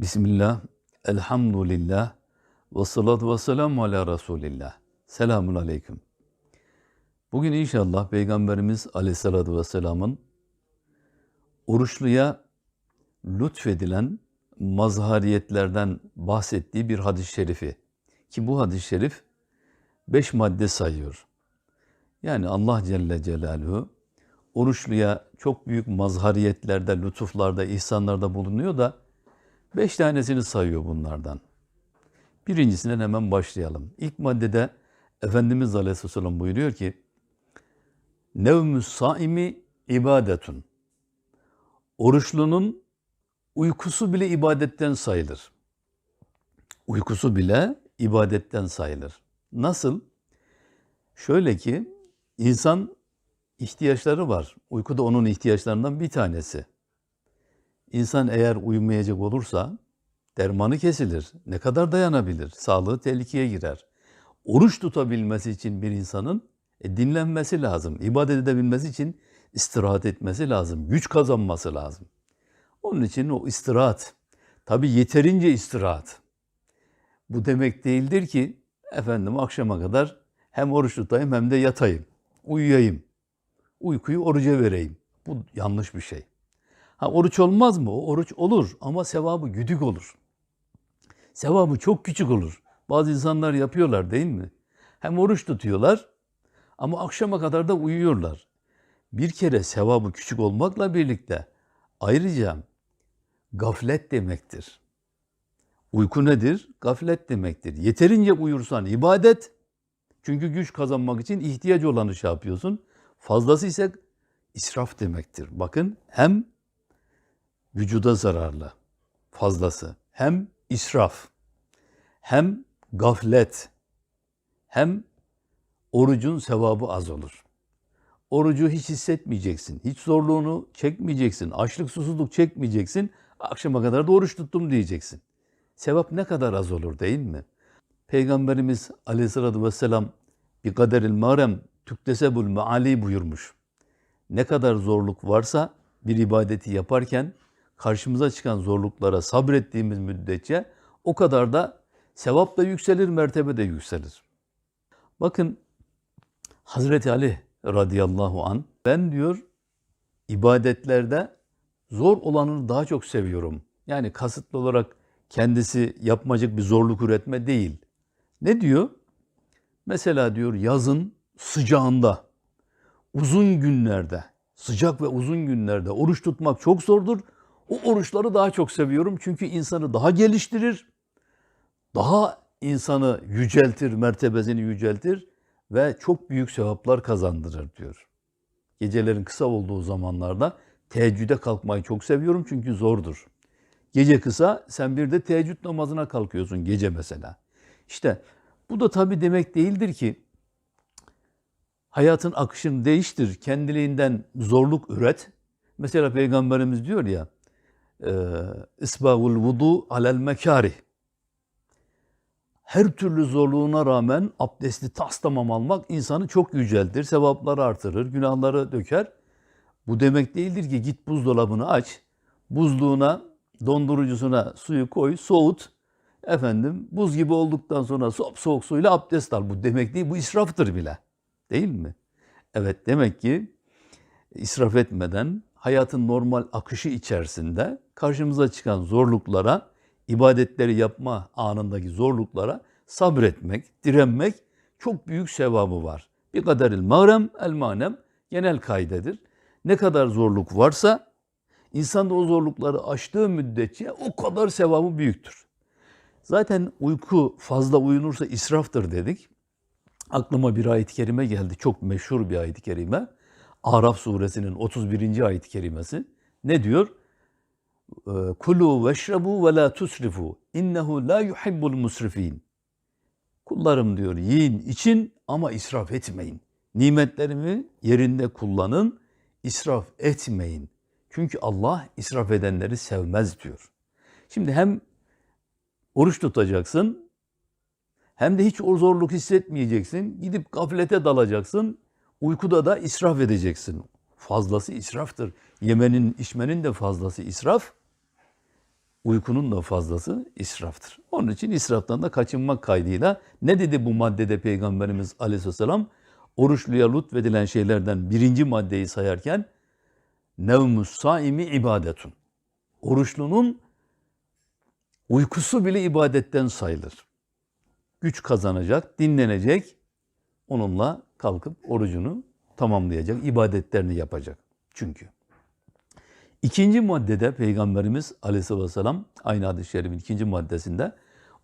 Bismillah, elhamdülillah, ve salatu ve selamu ala Resulillah. Selamun aleyküm. Bugün inşallah Peygamberimiz aleyhissalatu vesselamın oruçluya lütfedilen mazhariyetlerden bahsettiği bir hadis-i şerifi. Ki bu hadis-i şerif beş madde sayıyor. Yani Allah Celle Celaluhu oruçluya çok büyük mazhariyetlerde, lütuflarda, ihsanlarda bulunuyor da beş tanesini sayıyor bunlardan. Birincisinden hemen başlayalım. İlk maddede Efendimiz Aleyhisselam buyuruyor ki Nevmü saimi ibadetun. Oruçlunun uykusu bile ibadetten sayılır. Uykusu bile ibadetten sayılır. Nasıl? Şöyle ki insan ihtiyaçları var. Uyku da onun ihtiyaçlarından bir tanesi. İnsan eğer uyumayacak olursa dermanı kesilir. Ne kadar dayanabilir? Sağlığı tehlikeye girer. Oruç tutabilmesi için bir insanın e, dinlenmesi lazım. İbadet edebilmesi için istirahat etmesi lazım. Güç kazanması lazım. Onun için o istirahat, tabi yeterince istirahat. Bu demek değildir ki efendim akşama kadar hem oruç tutayım hem de yatayım, uyuyayım. Uykuyu oruca vereyim. Bu yanlış bir şey. Ha oruç olmaz mı? Oruç olur ama sevabı güdük olur. Sevabı çok küçük olur. Bazı insanlar yapıyorlar değil mi? Hem oruç tutuyorlar ama akşama kadar da uyuyorlar. Bir kere sevabı küçük olmakla birlikte ayrıca gaflet demektir. Uyku nedir? Gaflet demektir. Yeterince uyursan ibadet. Çünkü güç kazanmak için ihtiyaç olanı şey yapıyorsun. Fazlası ise israf demektir. Bakın hem vücuda zararlı fazlası hem israf hem gaflet hem orucun sevabı az olur. Orucu hiç hissetmeyeceksin. Hiç zorluğunu çekmeyeceksin. Açlık susuzluk çekmeyeceksin. Akşama kadar da oruç tuttum diyeceksin. Sevap ne kadar az olur değil mi? Peygamberimiz aleyhissalatü vesselam bir kaderil marem tüktesebul meali buyurmuş. Ne kadar zorluk varsa bir ibadeti yaparken karşımıza çıkan zorluklara sabrettiğimiz müddetçe o kadar da sevap da yükselir, mertebe de yükselir. Bakın Hazreti Ali radıyallahu an ben diyor ibadetlerde zor olanını daha çok seviyorum. Yani kasıtlı olarak kendisi yapmacık bir zorluk üretme değil. Ne diyor? Mesela diyor yazın sıcağında, uzun günlerde, sıcak ve uzun günlerde oruç tutmak çok zordur. O oruçları daha çok seviyorum çünkü insanı daha geliştirir, daha insanı yüceltir, mertebesini yüceltir ve çok büyük sevaplar kazandırır diyor. Gecelerin kısa olduğu zamanlarda teheccüde kalkmayı çok seviyorum çünkü zordur. Gece kısa, sen bir de teheccüd namazına kalkıyorsun gece mesela. İşte bu da tabii demek değildir ki hayatın akışını değiştir, kendiliğinden zorluk üret. Mesela Peygamberimiz diyor ya, İsbavul vudu alel mekari. Her türlü zorluğuna rağmen abdesti tas tamam almak insanı çok yüceltir, sevapları artırır, günahları döker. Bu demek değildir ki git buzdolabını aç, buzluğuna, dondurucusuna suyu koy, soğut. Efendim buz gibi olduktan sonra soğuk soğuk suyla abdest al. Bu demek değil, bu israftır bile. Değil mi? Evet demek ki israf etmeden hayatın normal akışı içerisinde karşımıza çıkan zorluklara, ibadetleri yapma anındaki zorluklara sabretmek, direnmek çok büyük sevabı var. Bir kaderil mağrem el manem genel kaydedir. Ne kadar zorluk varsa insan da o zorlukları aştığı müddetçe o kadar sevabı büyüktür. Zaten uyku fazla uyunursa israftır dedik. Aklıma bir ayet-i kerime geldi. Çok meşhur bir ayet-i kerime. Araf suresinin 31. ayet-i kerimesi. Ne diyor? Kulu veşrebu ve la tusrifu. İnnehu la yuhibbul musrifin. Kullarım diyor yiyin için ama israf etmeyin. Nimetlerimi yerinde kullanın, israf etmeyin. Çünkü Allah israf edenleri sevmez diyor. Şimdi hem oruç tutacaksın hem de hiç o zorluk hissetmeyeceksin. Gidip gaflete dalacaksın. Uykuda da israf edeceksin. Fazlası israftır. Yemenin, içmenin de fazlası israf. uykunun da fazlası israftır. Onun için israftan da kaçınmak kaydıyla ne dedi bu maddede Peygamberimiz aleyhisselam? Oruçluya lütfedilen şeylerden birinci maddeyi sayarken nevmus saimi ibadetun. Oruçlunun uykusu bile ibadetten sayılır. Güç kazanacak, dinlenecek, onunla kalkıp orucunu tamamlayacak, ibadetlerini yapacak. Çünkü. İkinci maddede Peygamberimiz aleyhissalatü vesselam aynı hadis-i şerifin ikinci maddesinde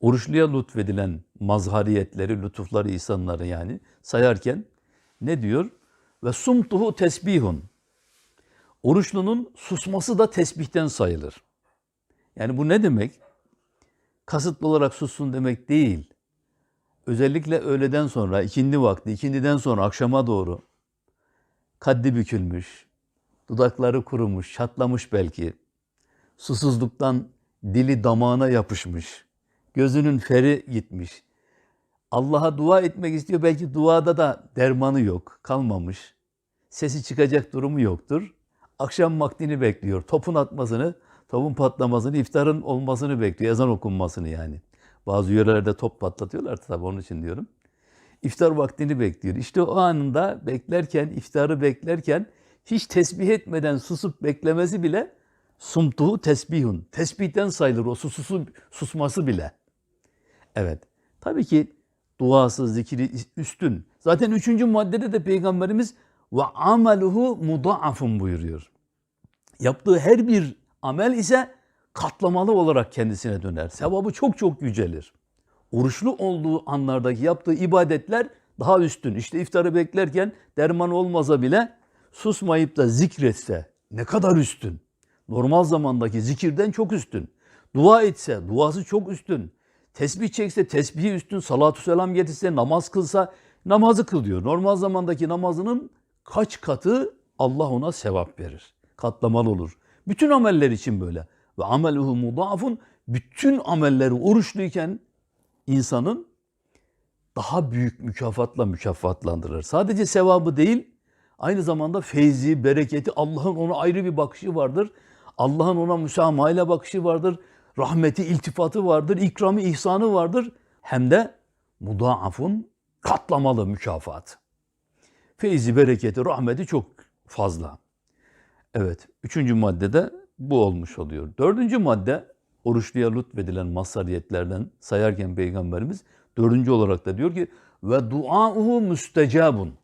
oruçluya lütfedilen mazhariyetleri, lütufları, ihsanları yani sayarken ne diyor? Ve sumtuhu tesbihun. Oruçlunun susması da tesbihten sayılır. Yani bu ne demek? Kasıtlı olarak sussun demek değil. Özellikle öğleden sonra, ikindi vakti, ikindiden sonra akşama doğru kaddi bükülmüş, dudakları kurumuş, çatlamış belki. Susuzluktan dili damağına yapışmış. Gözünün feri gitmiş. Allah'a dua etmek istiyor. Belki duada da dermanı yok, kalmamış. Sesi çıkacak durumu yoktur. Akşam vaktini bekliyor. Topun atmasını, topun patlamasını, iftarın olmasını bekliyor. Ezan okunmasını yani. Bazı yörelerde top patlatıyorlar tabii onun için diyorum. İftar vaktini bekliyor. İşte o anında beklerken, iftarı beklerken hiç tesbih etmeden susup beklemesi bile sumtuhu tesbihun. Tesbihten sayılır o sususu, susması bile. Evet. Tabii ki duası, zikri üstün. Zaten üçüncü maddede de Peygamberimiz ve ameluhu mudaafun buyuruyor. Yaptığı her bir amel ise katlamalı olarak kendisine döner. Sevabı çok çok yücelir. Oruçlu olduğu anlardaki yaptığı ibadetler daha üstün. İşte iftarı beklerken derman olmasa bile susmayıp da zikretse ne kadar üstün. Normal zamandaki zikirden çok üstün. Dua etse duası çok üstün. Tesbih çekse tesbihi üstün. Salatü selam getirse namaz kılsa namazı kıl diyor. Normal zamandaki namazının kaç katı Allah ona sevap verir. Katlamalı olur. Bütün ameller için böyle. Ve ameluhu mudafun bütün amelleri oruçluyken insanın daha büyük mükafatla mükafatlandırır. Sadece sevabı değil, aynı zamanda feyzi, bereketi, Allah'ın ona ayrı bir bakışı vardır. Allah'ın ona müsamahayla bakışı vardır. Rahmeti, iltifatı vardır. ikramı, ihsanı vardır. Hem de mudaafun katlamalı mükafat. Feyzi, bereketi, rahmeti çok fazla. Evet, üçüncü maddede bu olmuş oluyor. Dördüncü madde oruçluya lütfedilen mazhariyetlerden sayarken Peygamberimiz dördüncü olarak da diyor ki ve duauhu müstecabun.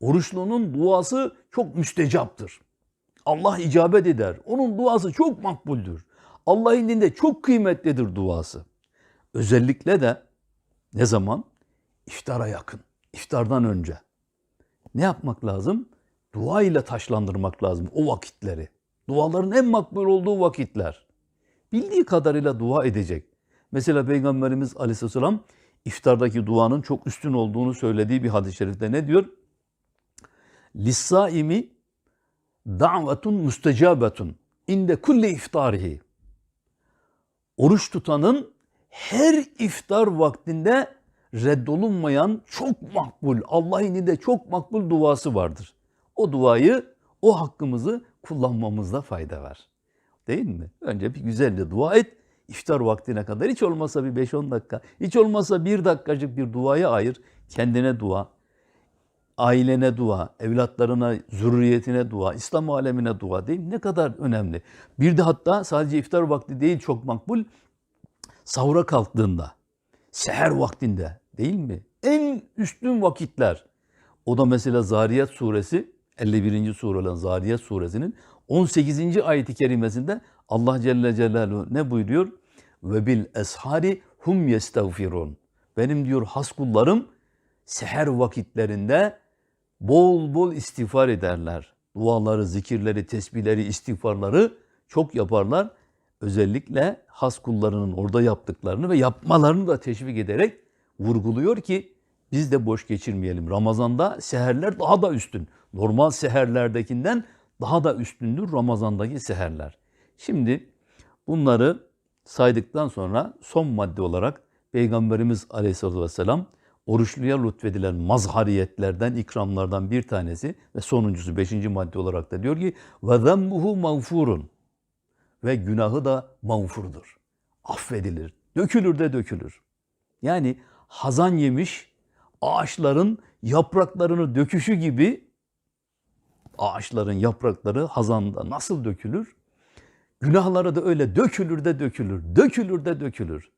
Oruçlunun duası çok müstecaptır. Allah icabet eder. Onun duası çok makbuldür. Allah indinde çok kıymetlidir duası. Özellikle de ne zaman? İftara yakın. İftardan önce. Ne yapmak lazım? Dua ile taşlandırmak lazım o vakitleri. Duaların en makbul olduğu vakitler. Bildiği kadarıyla dua edecek. Mesela Peygamberimiz Aleyhisselam iftardaki duanın çok üstün olduğunu söylediği bir hadis-i şerifte ne diyor? Lissaimi da'vetun müstecabetun inde kulli iftarihi. Oruç tutanın her iftar vaktinde reddolunmayan çok makbul, Allah indinde çok makbul duası vardır. O duayı, o hakkımızı kullanmamızda fayda var. Değil mi? Önce bir güzelce dua et. İftar vaktine kadar hiç olmazsa bir 5-10 dakika, hiç olmazsa bir dakikacık bir duaya ayır. Kendine dua, ailene dua, evlatlarına, zürriyetine dua, İslam alemine dua değil mi? Ne kadar önemli. Bir de hatta sadece iftar vakti değil çok makbul, sahura kalktığında, seher vaktinde değil mi? En üstün vakitler. O da mesela Zariyat suresi, 51. sure olan Zariyat suresinin 18. ayeti kerimesinde Allah Celle Celaluhu ne buyuruyor? Ve bil eshari hum yestağfirun. Benim diyor has kullarım seher vakitlerinde bol bol istiğfar ederler. Duaları, zikirleri, tesbihleri, istiğfarları çok yaparlar. Özellikle has kullarının orada yaptıklarını ve yapmalarını da teşvik ederek vurguluyor ki biz de boş geçirmeyelim. Ramazanda seherler daha da üstün. Normal seherlerdekinden daha da üstündür Ramazan'daki seherler. Şimdi bunları saydıktan sonra son madde olarak Peygamberimiz Aleyhisselatü Vesselam oruçluya lütfedilen mazhariyetlerden, ikramlardan bir tanesi ve sonuncusu beşinci madde olarak da diyor ki zemmuhu mağfurun. ve günahı da mağfurdur. Affedilir. Dökülür de dökülür. Yani hazan yemiş ağaçların yapraklarını döküşü gibi ağaçların yaprakları hazanda nasıl dökülür? Günahları da öyle dökülür de dökülür, dökülür de dökülür.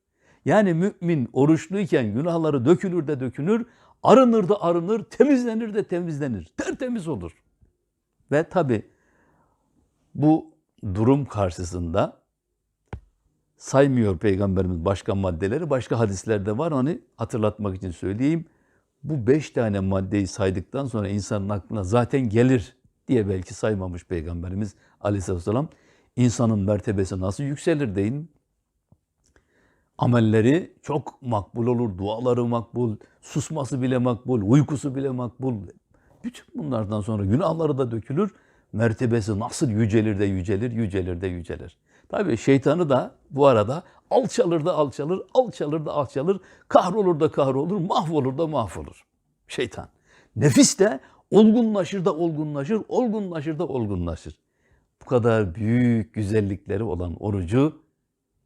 Yani mümin oruçluyken günahları dökülür de dökülür, arınır da arınır, temizlenir de temizlenir, tertemiz olur. Ve tabi bu durum karşısında saymıyor Peygamberimiz başka maddeleri, başka hadislerde var. Hani hatırlatmak için söyleyeyim. Bu beş tane maddeyi saydıktan sonra insanın aklına zaten gelir diye belki saymamış Peygamberimiz aleyhisselatü vesselam. İnsanın mertebesi nasıl yükselir deyin. Amelleri çok makbul olur, duaları makbul, susması bile makbul, uykusu bile makbul. Bütün bunlardan sonra günahları da dökülür. Mertebesi nasıl yücelir de yücelir, yücelir de yücelir. Tabii şeytanı da bu arada alçalır da alçalır, alçalır da alçalır, kahrolur da kahrolur, mahvolur da mahvolur. Şeytan. Nefis de olgunlaşır da olgunlaşır, olgunlaşır da olgunlaşır. Bu kadar büyük güzellikleri olan orucu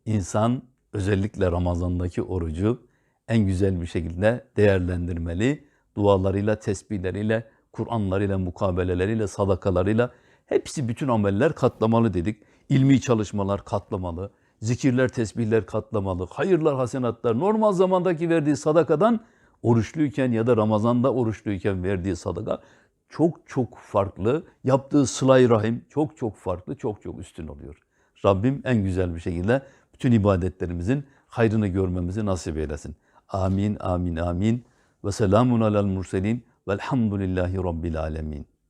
insan özellikle Ramazan'daki orucu en güzel bir şekilde değerlendirmeli. Dualarıyla, tesbihleriyle, Kur'anlarıyla, mukabeleleriyle, sadakalarıyla hepsi bütün ameller katlamalı dedik. İlmi çalışmalar katlamalı, zikirler, tesbihler katlamalı, hayırlar, hasenatlar normal zamandaki verdiği sadakadan oruçluyken ya da Ramazan'da oruçluyken verdiği sadaka çok çok farklı. Yaptığı sılay rahim çok çok farklı, çok çok üstün oluyor. Rabbim en güzel bir şekilde bütün ibadetlerimizin hayrını görmemizi nasip eylesin. Amin, amin, amin. Ve selamun alel murselin velhamdülillahi rabbil alemin.